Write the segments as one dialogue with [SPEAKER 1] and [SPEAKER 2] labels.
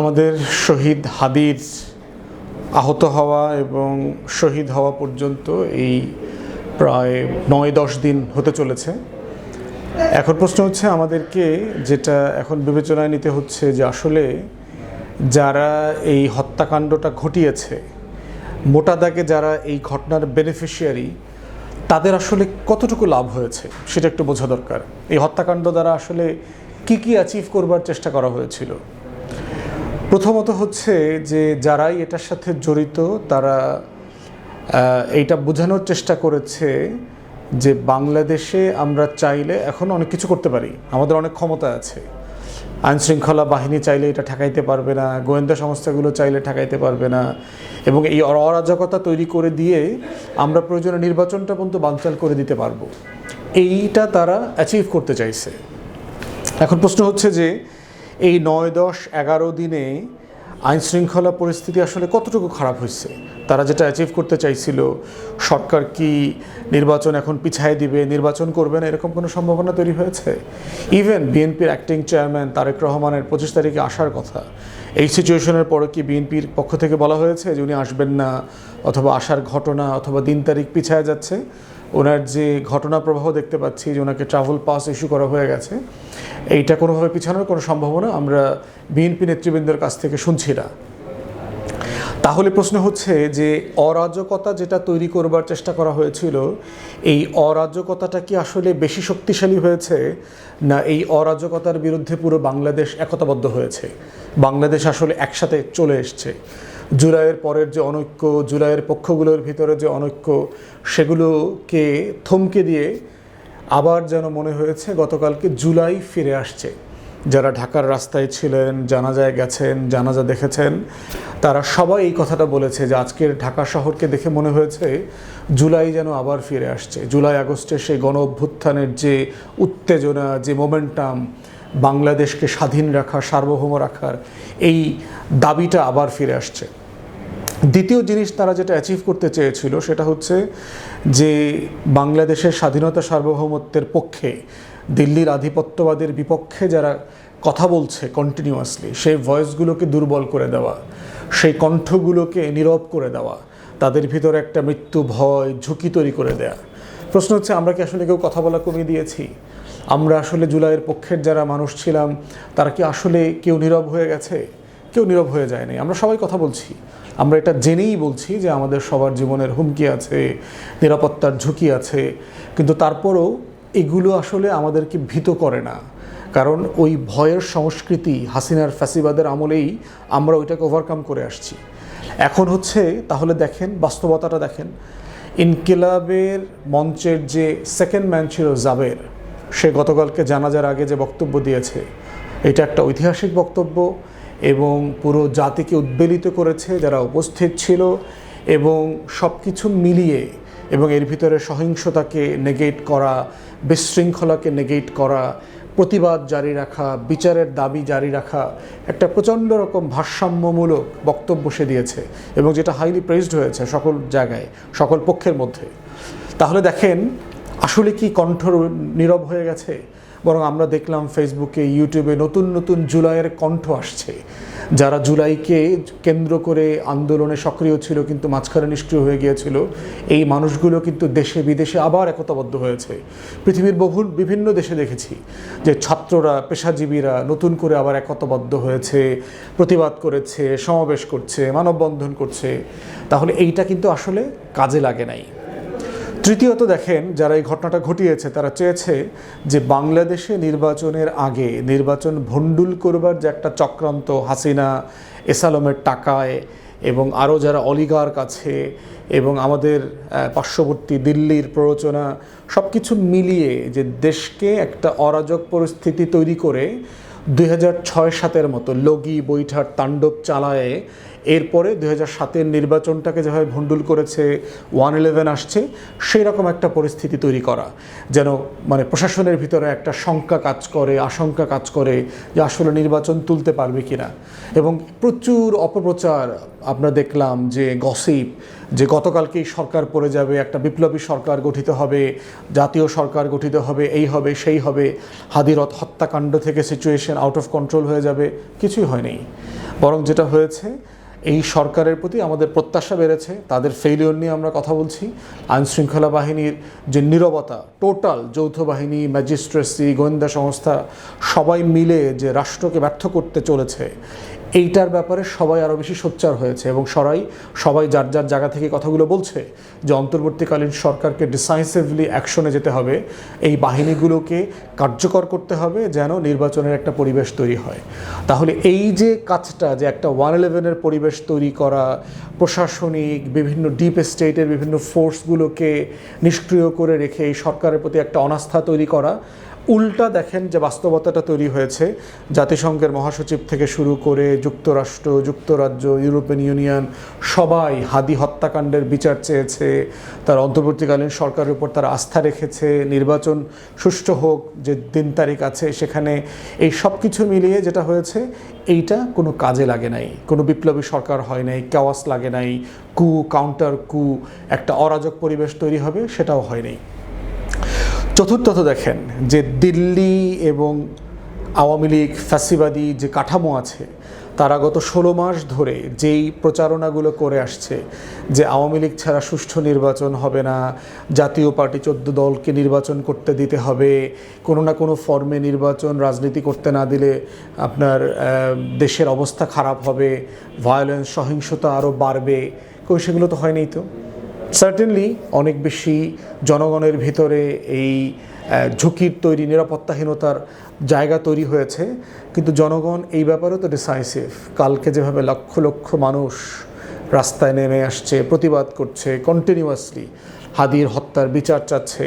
[SPEAKER 1] আমাদের শহীদ হাদির আহত হওয়া এবং শহীদ হওয়া পর্যন্ত এই প্রায় নয় দশ দিন হতে চলেছে। এখন প্রশ্ন হচ্ছে আমাদেরকে যেটা এখন বিবেচনায় নিতে হচ্ছে যে আসলে যারা এই হত্যাকাণ্ডটা ঘটিয়েছে, মোটা দাগে যারা এই ঘটনার বেনিফিশিয়ারি তাদের আসলে কতটুকু লাভ হয়েছে সেটা একটু বোঝা দরকার। এই হত্যাকাণ্ড দ্বারা আসলে কি কি অ্যাচিভ করবার চেষ্টা করা হয়েছিল? প্রথমত হচ্ছে যে যারাই এটার সাথে জড়িত, তারা এইটা বোঝানোর চেষ্টা করেছে যে বাংলাদেশে আমরা চাইলে এখন অনেক কিছু করতে পারি। আমাদের অনেক ক্ষমতা আছে। আইন শৃঙ্খলা বাহিনী চাইলে এটা ঠেকাইতে পারবে না, গোয়েন্দা সংস্থাগুলো চাইলে ঠেকাইতে পারবে না এবং এই অরাজকতা তৈরি করে দিয়ে আমরা প্রয়োজনে নির্বাচনটা পর্যন্ত বানচাল করে দিতে পারব। এইটা তারা অ্যাচিভ করতে চাইছে। এখন প্রশ্ন হচ্ছে যে এই নয় দশ এগারো দিনে আইন শৃঙ্খলা পরিস্থিতি আসলে কতটুকু খারাপ হয়েছে? তারা যেটা অ্যাচিভ করতে চাইছিল, সরকার কি নির্বাচন এখন পিছায় দিবে, নির্বাচন করবে না, এরকম কোনো সম্ভাবনা তৈরি হয়েছে? ইভেন বিএনপির অ্যাক্টিং চেয়ারম্যান তারেক রহমানের পঁচিশ তারিখে আসার কথা, এই সিচুয়েশনের পরে কি বিএনপির পক্ষ থেকে বলা হয়েছে যে উনি আসবেন না অথবা আসার ঘটনা অথবা দিন তারিখ পিছায় যাচ্ছে? ওনার যে ঘটনা প্রবাহ দেখতে পাচ্ছি, যে ওনাকে ট্রাভেল পাস ইস্যু করা হয়ে গেছে, এইটা কোনোভাবে পিছানোর কোনো সম্ভাবনা আমরা বিএনপি নেতৃবৃন্দের কাছ থেকে শুনছি না। তাহলে প্রশ্ন হচ্ছে যে অরাজকতা যেটা তৈরি করবার চেষ্টা করা হয়েছিল, এই অরাজকতাটা কি আসলে বেশি শক্তিশালী হয়েছে, না এই অরাজকতার বিরুদ্ধে পুরো বাংলাদেশ একতাবদ্ধ হয়েছে? বাংলাদেশ আসলে একসাথে চলে এসছে। জুলাইয়ের পরের যে অনৈক্য, জুলাইয়ের পক্ষগুলোর ভিতরে যে অনৈক্য, সেগুলোকে থমকে দিয়ে আবার যেন মনে হয়েছে গতকালকে জুলাই ফিরে আসছে। যারা ঢাকার রাস্তায় ছিলেন, জানাজায় গেছেন, জানাজা দেখেছেন, তারা সবাই এই কথাটা বলেছে যে আজকের ঢাকা শহরকে দেখে মনে হয়েছে জুলাই যেন আবার ফিরে আসছে। জুলাই আগস্টে সেই গণ অভ্যুত্থানের যে উত্তেজনা, যে মোমেন্টাম বাংলাদেশকে স্বাধীন রাখা, সার্বভৌম রাখার এই দাবিটা আবার ফিরে আসছে। দ্বিতীয় জিনিস তারা যেটা অ্যাচিভ করতে চেয়েছিল সেটা হচ্ছে যে বাংলাদেশের স্বাধীনতা, সার্বভৌমত্বের পক্ষে দিল্লির আধিপত্যবাদের বিপক্ষে যারা কথা বলছে কন্টিনিউয়াসলি সেই ভয়েসগুলোকে দুর্বল করে দেওয়া, সেই কণ্ঠগুলোকে নীরব করে দেওয়া, তাদের ভিতরে একটা মৃত্যু, ভয়, ঝুঁকি তৈরি করে দেয়া। প্রশ্ন হচ্ছে, আমরা কি আসলে কেউ কথা বলা কমিয়ে দিয়েছি? আমরা আসলে জুলাইয়ের পক্ষের যারা মানুষ ছিলাম, তারা কি আসলে কেউ নীরব হয়ে গেছে? কেউ নীরব হয়ে যায়নি। আমরা সবাই কথা বলছি। আমরা এটা জেনেই বলছি যে আমাদের সবার জীবনের হুমকি আছে, নিরাপত্তার ঝুঁকি আছে, কিন্তু তারপরও এগুলো আসলে আমাদেরকে ভীত করে না। কারণ ওই ভয়ের সংস্কৃতি হাসিনার ফ্যাসিবাদের আমলেই আমরা ওইটাকে ওভারকাম করে আসছি। এখন হচ্ছে, তাহলে দেখেন, বাস্তবতাটা দেখেন। ইনকিলাবের মঞ্চের যে সেকেন্ড ম্যান ছিল জাবের সে গতকালকে জানাজার আগে যে বক্তব্য দিয়েছে, এটা একটা ঐতিহাসিক বক্তব্য এবং পুরো জাতিকে উদ্বেলিত করেছে যারা উপস্থিত ছিল এবং সব কিছু মিলিয়ে এবং এর ভিতরে সহিংসতাকে নেগেট করা, বিশৃঙ্খলাকে নেগেট করা, প্রতিবাদ জারি রাখা, বিচারের দাবি জারি রাখা, একটা প্রচণ্ড রকম ভারসাম্যমূলক বক্তব্য সে দিয়েছে এবং যেটা হাইলি প্রেসড হয়েছে সকল জায়গায়, সকল পক্ষের মধ্যে। তাহলে দেখেন আসলে কি কণ্ঠ নীরব হয়ে গেছে? বরং আমরা দেখলাম ফেসবুকে ইউটিউবে নতুন নতুন জুলাইয়ের কণ্ঠ আসছে। যারা জুলাইকে কেন্দ্র করে আন্দোলনে সক্রিয় ছিল কিন্তু মাঝখানে নিষ্ক্রিয় হয়ে গিয়েছিল, এই মানুষগুলো কিন্তু দেশে বিদেশে আবার একতাবদ্ধ হয়েছে। পৃথিবীর বহু বিভিন্ন দেশে দেখেছি যে ছাত্ররা, পেশাজীবীরা নতুন করে আবার একতাবদ্ধ হয়েছে, প্রতিবাদ করেছে, সমাবেশ করছে, মানববন্ধন করছে। তাহলে এইটা কিন্তু আসলে কাজে লাগে নাই। তৃতীয়ত দেখেন, যারা এই ঘটনাটা ঘটিয়েছে, তারা চেয়েছে যে বাংলাদেশে নির্বাচনের আগে নির্বাচন ভণ্ডুল করবার যে একটা চক্রান্ত হাসিনা, এসালমের টাকায় এবং আরও যারা অলিগার কাছে এবং আমাদের পার্শ্ববর্তী দিল্লির প্ররোচনা সব কিছু মিলিয়ে যে দেশকে একটা অরাজক পরিস্থিতি তৈরি করে দুই সাতের মতো লগি বৈঠার তাণ্ডব চালায়ে এরপরে দুই হাজার সাতের নির্বাচনটাকে যেভাবে ভণ্ডুল করেছে ওয়ান ইলেভেন আসছে সেই রকম একটা পরিস্থিতি তৈরি করা। যেন মানে প্রশাসনের ভিতরে একটা শঙ্কা কাজ করে, আশঙ্কা কাজ করে যে আসলে নির্বাচন তুলতে পারবে কিনা। এবং প্রচুর অপপ্রচার আমরা দেখলাম যে গসিপ যে গতকালকেই সরকার পড়ে যাবে, একটা বিপ্লবী সরকার গঠিত হবে, জাতীয় সরকার গঠিত হবে, এই হবে, সেই হবে, হাদিরত হত্যাকাণ্ড থেকে সিচুয়েশন আউট অফ কন্ট্রোল হয়ে যাবে, কিছুই হয়নি। বরং যেটা হয়েছে, এই সরকারের প্রতি আমাদের প্রত্যাশা বেড়েছে, তাদের ফেইলিওর নিয়ে আমরা কথা বলছি আইন শৃঙ্খলা বাহিনীর যে নীরবতা টোটাল যৌথ বাহিনী ম্যাজিস্ট্রেসি গোয়েন্দা সংস্থা, সবাই মিলে যে রাষ্ট্রকে ব্যর্থ করতে চলেছে এইটার ব্যাপারে সবাই আরও বেশি সোচ্চার হয়েছে এবং সরাই সবাই যার যার জায়গা থেকে কথাগুলো বলছে যে অন্তর্বর্তীকালীন সরকারকে ডিসাইসিভলি অ্যাকশনে যেতে হবে, এই বাহিনীগুলোকে কার্যকর করতে হবে যেন নির্বাচনের একটা পরিবেশ তৈরি হয়। তাহলে এই যে কাজটা যে একটা ওয়ান ইলেভেনের পরিবেশ তৈরি করা, প্রশাসনিক, বিভিন্ন ডিপ স্টেটের বিভিন্ন ফোর্সগুলোকে নিষ্ক্রিয় করে রেখে এই সরকারের প্রতি একটা অনাস্থা তৈরি করা উল্টা দেখেন যে বাস্তবতাটা তৈরি হয়েছে। জাতিসংঘের মহাসচিব থেকে শুরু করে যুক্তরাষ্ট্র, যুক্তরাজ্য, ইউরোপিয়ান ইউনিয়ন সবাই হাদি হত্যাকাণ্ডের বিচার চেয়েছে। তার অন্তর্বর্তীকালীন সরকারের উপর তারা আস্থা রেখেছে। নির্বাচন সুষ্ঠু হোক, যে দিন তারিখ আছে সেখানে এই সব কিছু মিলিয়ে যেটা হয়েছে, এইটা কোনো কাজে লাগে নাই। কোনো বিপ্লবী সরকার হয় নাই, কেওয়াস লাগে নাই, কু, কাউন্টার কু, একটা অরাজক পরিবেশ তৈরি হবে, সেটাও হয় নাই। চতুর্থত দেখেন যে দিল্লি এবং আওয়ামী লীগ ফ্যাসিবাদী যে কাঠামো আছে, তারা গত ষোলো মাস ধরে যেই প্রচারণাগুলো করে আসছে যে আওয়ামী লীগ ছাড়া সুষ্ঠু নির্বাচন হবে না, জাতীয় পার্টি চোদ্দ দলকে নির্বাচন করতে দিতে হবে, কোনো না কোনো ফর্মে নির্বাচন, রাজনীতি করতে না দিলে আপনার দেশের অবস্থা খারাপ হবে ভায়োলেন্স সহিংসতা আরও বাড়বে, কই সেগুলো তো হয়নি তো? সার্টেনলি অনেক বেশি জনগণের ভিতরে এই ঝুঁকির তৈরি, নিরাপত্তাহীনতার জায়গা তৈরি হয়েছে। কিন্তু জনগণ এই ব্যাপারেও তো ডিসাইসিভ কালকে যেভাবে লক্ষ লক্ষ মানুষ রাস্তায় নেমে আসছে, প্রতিবাদ করছে কন্টিনিউয়াসলি হাদির হত্যার বিচার চাচ্ছে,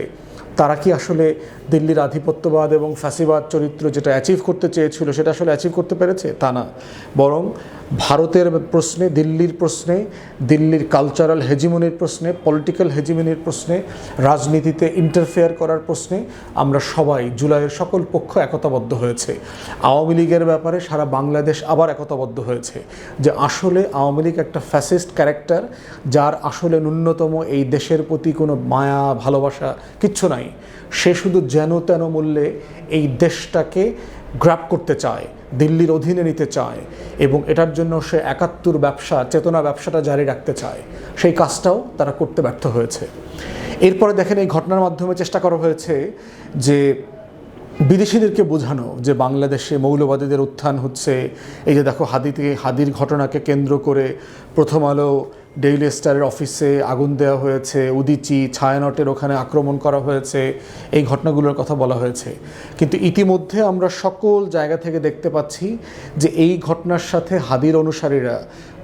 [SPEAKER 1] তারা কি আসলে দিল্লির আধিপত্যবাদ এবং ফ্যাসিবাদ চরিত্র যেটা অ্যাচিভ করতে চেয়েছিল সেটা আসলে অ্যাচিভ করতে পেরেছে? তা না। বরং ভারতের প্রশ্নে, দিল্লির প্রশ্নে, দিল্লির কালচারাল হেজিমনির প্রশ্নে পলিটিক্যাল হেজিমনির প্রশ্নে, রাজনীতিতে ইন্টারফেয়ার করার প্রশ্নে আমরা সবাই জুলাইয়ের সকল পক্ষ একতাবদ্ধ হয়েছে। আওয়ামী লীগের ব্যাপারে সারা বাংলাদেশ আবার একতাবদ্ধ হয়েছে যে আসলে আওয়ামী লীগ একটা ফ্যাসিস্ট ক্যারেক্টার যার আসলে ন্যূনতম এই দেশের প্রতি কোনো মায়া, ভালোবাসা কিচ্ছু নাই। সে শুধু যেন তেন মূল্যে এই দেশটাকে গ্র্যাপ করতে চায়। দিল্লির অধীনে নিতে চায় এবং এটার জন্য সে একাত্তর ব্যবসা, চেতনা ব্যবসাটা জারি রাখতে চায়। সেই কাজটাও তারা করতে ব্যর্থ হয়েছে। এরপরে দেখেন এই ঘটনার মাধ্যমে চেষ্টা করা হয়েছে যে বিদেশিদেরকে বোঝানো যে বাংলাদেশে মৌলবাদীদের উত্থান হচ্ছে। এই যে দেখো হাদিতে হাদির ঘটনাকে কেন্দ্র করে প্রথম আলো ডেইলি স্টারের অফিসে আগুন দেওয়া হয়েছে, উদিচি, ছায়ানটের ওখানে আক্রমণ করা হয়েছে, এই ঘটনাগুলোর কথা বলা হয়েছে। কিন্তু ইতিমধ্যে আমরা সকল জায়গা থেকে দেখতে পাচ্ছি যে এই ঘটনার সাথে হাদির অনুসারীরা,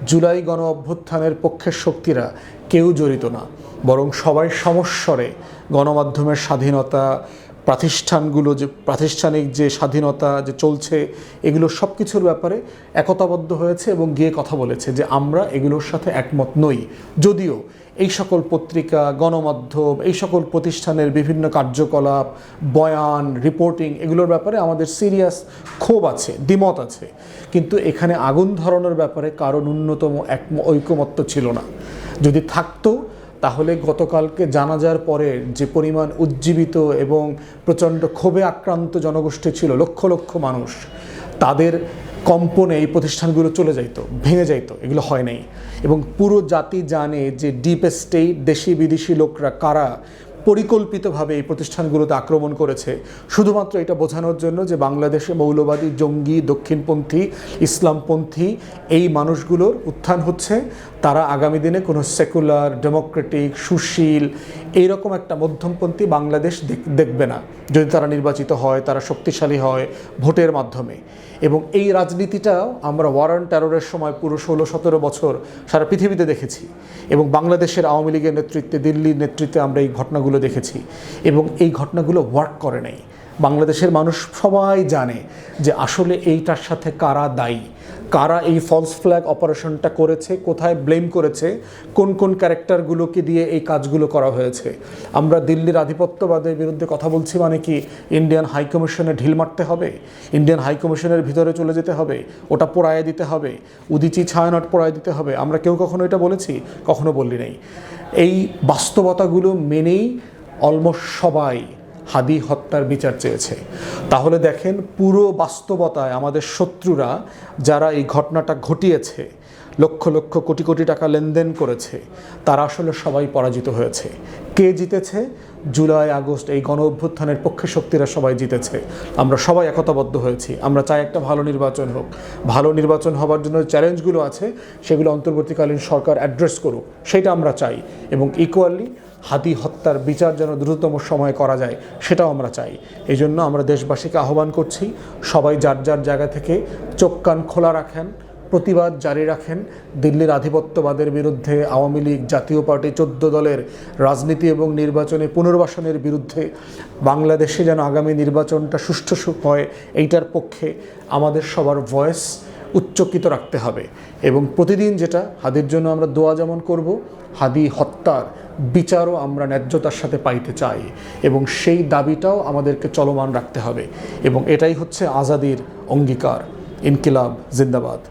[SPEAKER 1] জুলাই গণ অভ্যুত্থানের পক্ষের শক্তিরা কেউ জড়িত না। বরং সবাই সমস্বরে গণমাধ্যমের স্বাধীনতা প্রাতিষ্ঠানগুলো যে, প্রাতিষ্ঠানিক যে স্বাধীনতা যে চলছে, এগুলো সব কিছুর ব্যাপারে একতাবদ্ধ হয়েছে এবং গিয়ে কথা বলেছে যে আমরা এগুলোর সাথে একমত নই। যদিও এই সকল পত্রিকা, গণমাধ্যম, এই সকল প্রতিষ্ঠানের বিভিন্ন কার্যকলাপ, বয়ান, রিপোর্টিং, এগুলোর ব্যাপারে আমাদের সিরিয়াস ক্ষোভ আছে, দ্বিমত আছে। কিন্তু এখানে আগুন ধরানোর ব্যাপারে কারও ন্যূনতম এক ঐকমত্য ছিল না। যদি থাকতো তাহলে গতকালকে জানাজার পরে যে পরিমাণ উজ্জীবিত এবং প্রচণ্ড ক্ষোভে আক্রান্ত জনগোষ্ঠী ছিল, লক্ষ লক্ষ মানুষ, তাদের কম্পনে এই প্রতিষ্ঠানগুলো চলে যাইতো, ভেঙে যাইতো, এগুলো হয় নাই। এবং পুরো জাতি জানে যে ডিপ স্টেট দেশি বিদেশি লোকরা কারা পরিকল্পিতভাবে এই প্রতিষ্ঠানগুলোতে আক্রমণ করেছে। শুধুমাত্র এটা বোঝানোর জন্য যে বাংলাদেশে মৌলবাদী, জঙ্গি, দক্ষিণপন্থী, ইসলামপন্থী এই মানুষগুলোর উত্থান হচ্ছে। তারা আগামী দিনে কোনো সেকুলার, ডেমোক্রেটিক, সুশীল এইরকম একটা মধ্যমপন্থী বাংলাদেশ দেখবে না। যদি তারা নির্বাচিত হয়, তারা শক্তিশালী হয় ভোটের মাধ্যমে। এবং এই রাজনীতিটাও আমরা ওয়ারান টেরোরের সময় পুরো ষোলো, সতেরো বছর সারা পৃথিবীতে দেখেছি এবং বাংলাদেশের আওয়ামী লীগের নেতৃত্বে, দিল্লির নেতৃত্বে আমরা এই ঘটনাগুলো দেখেছি এবং এই ঘটনাগুলো ওয়ার্ক করে নাই। বাংলাদেশের মানুষ সবাই জানে যে আসলে এইটার সাথে কারা দায়ী। কারা এই ফলস ফ্ল্যাগ অপারেশনটা করেছে, কোথায় ব্লেম করেছে, কোন কোন ক্যারেক্টারগুলোকে দিয়ে এই কাজগুলো করা হয়েছে? আমরা দিল্লির আধিপত্যবাদের বিরুদ্ধে কথা বলছি মানে কি ইন্ডিয়ান হাইকমিশনে ঢিল মারতে হবে ইন্ডিয়ান হাইকমিশনের ভিতরে চলে যেতে হবে, ওটা পোড়ায় দিতে হবে, উদিচি ছায়ানট পোড়ায় দিতে হবে। আমরা কেউ কখনো এটা বলেছি, কখনো বললি নেই এই বাস্তবতাগুলো মেনেই অলমোস্ট সবাই হাদি হত্যার বিচার চেয়েছে। তাহলে দেখেন পুরো বাস্তবতায় আমাদের শত্রুরা যারা এই ঘটনাটা ঘটিয়েছে লক্ষ লক্ষ কোটি কোটি টাকা লেনদেন করেছে। তারা আসলে সবাই পরাজিত হয়েছে। কে জিতেছে? জুলাই, আগস্ট এই গণ অভ্যুত্থানের পক্ষে শক্তিরা সবাই জিতেছে। আমরা সবাই একতাবদ্ধ হয়েছি। আমরা চাই একটা ভালো নির্বাচন হোক। ভালো নির্বাচন হবার জন্য চ্যালেঞ্জগুলো আছে, সেগুলো অন্তর্বর্তীকালীন সরকার অ্যাড্রেস করুক। সেটা আমরা চাই এবং ইকুয়ালি হাতি হত্যার বিচার যেন দ্রুততম সময়ে করা যায়, সেটাও আমরা চাই। এই জন্য আমরা দেশবাসীকে আহ্বান করছি, সবাই যার যার জায়গা থেকে চোখ কান খোলা রাখেন। প্রতিবাদ জারি রাখেন। দিল্লির আধিপত্যবাদের বিরুদ্ধে আওয়ামী লীগ জাতীয় পার্টি চোদ্দ দলের রাজনীতি এবং নির্বাচনে পুনর্বাসনের বিরুদ্ধে বাংলাদেশে যেন আগামী নির্বাচনটা সুষ্ঠু হয়, এইটার পক্ষে আমাদের সবার ভয়েস উচ্চকিত রাখতে হবে। এবং প্রতিদিন যেটা, হাদির জন্য আমরা দোয়া যেমন করব, হাদি হত্যার বিচারও আমরা ন্যায্যতার সাথে পাইতে চাই এবং সেই দাবিটাও আমাদেরকে চলমান রাখতে হবে এবং এটাই হচ্ছে আজাদির অঙ্গীকার। ইনকিলাব, জিন্দাবাদ।